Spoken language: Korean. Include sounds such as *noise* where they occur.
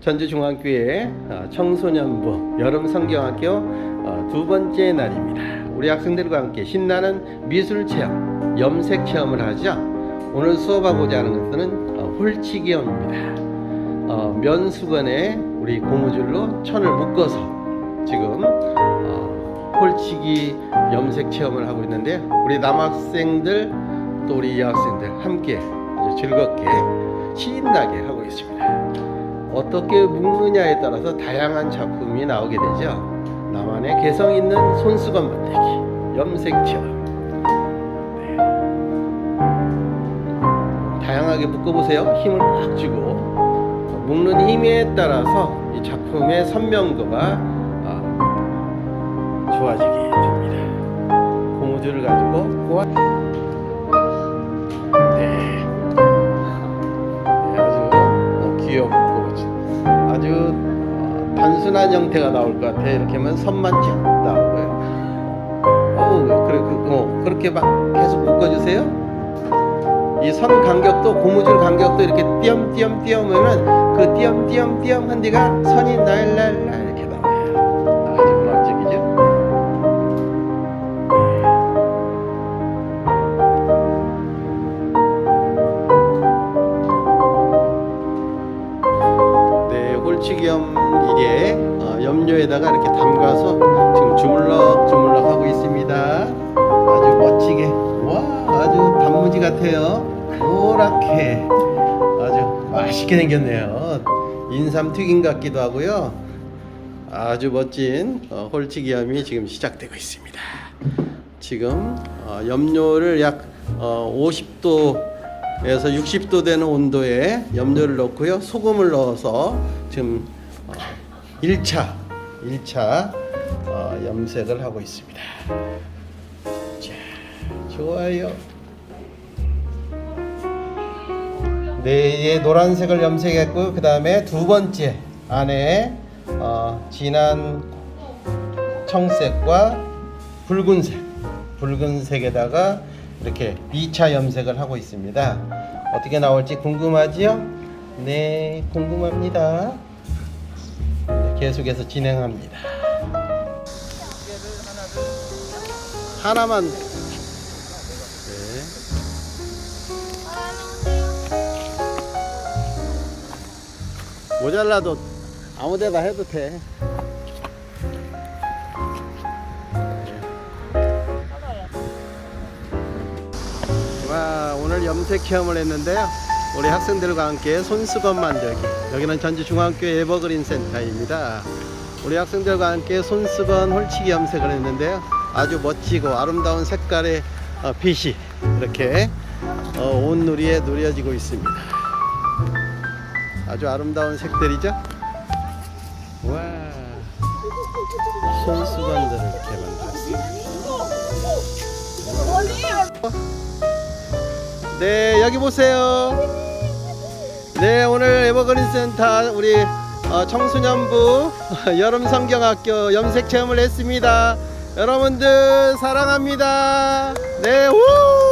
전주중앙교회 어, 청소년부 여름 성경학교 어, 두 번째 날입니다. 우리 학생들과 함께 신나는 미술 체험, 염색 체험을 하죠. 오늘 수업하고자 하는 것은 어, 홀치기염입니다. 어, 면수건에 우리 고무줄로 천을 묶어서 지금 어, 홀치기 염색 체험을 하고 있는데요. 우리 남학생들 또 우리 여학생들 함께 아주 즐겁게 신나게 하고 있습니다. 어떻게 묶느냐에 따라서 다양한 작품이 나오게 되죠. 나만의 개성 있는 손수건 만들기, 염색 체험. 네. 다양하게 묶어보세요. 힘을 꽉 주고 묶는 힘에 따라서 이 작품의 선명도가 아, 좋아지게 됩니다. 고무줄을 가지고 꼬아. 단순한 형태가 나올 것 같아. 이렇게 하면 선만 쭉 나오고요. 어, 그래, 그, 어, 그렇게 막 계속 묶어주세요. 이 선 간격도 고무줄 간격도 이렇게 띄엄띄엄 띄엄하면 그 띄엄띄엄 띄엄 한 뒤가 선이 날날 네, 홀치기염 이게 어, 염료에다가 이렇게 담가서 지금 주물럭 주물럭 하고 있습니다. 아주 멋지게 와 아주 단무지 같아요. 노랗게 아주 맛있게 생겼네요. 인삼 튀김 같기도 하고요. 아주 멋진 어, 홀치기염이 지금 시작되고 있습니다. 지금 어, 염료를 약 어, 50도 에서 60도 되는 온도에 염료를 넣고요. 소금을 넣어서 지금 어, 1차 1차 어, 염색을 하고 있습니다. 자, 좋아요. 네, 얘 노란색을 염색했고 그 다음에 두 번째 안에 어, 진한 청색과 붉은색, 붉은색에다가 이렇게 2차 염색을 하고 있습니다. 어떻게 나올지 궁금하지요? 네, 궁금합니다. 네, 계속해서 진행합니다. 하나만. 네. 모자라도 아무데나 해도 돼. 오늘 염색 체험을 했는데요. 우리 학생들과 함께 손수건 만들기. 여기는 전주중앙교 에버그린 센터입니다. 우리 학생들과 함께 손수건 홀치기 염색을 했는데요. 아주 멋지고 아름다운 색깔의 어, 빛이 이렇게 어, 온 누리에 누려지고 있습니다. 아주 아름다운 색들이죠? 와 손수건들을 이렇게 만들었습니다. 네 여기 보세요. 네 오늘 에버그린 센터 우리 어, 청소년부 *laughs* 여름 성경학교 염색 체험을 했습니다. 여러분들 사랑합니다. 네 우.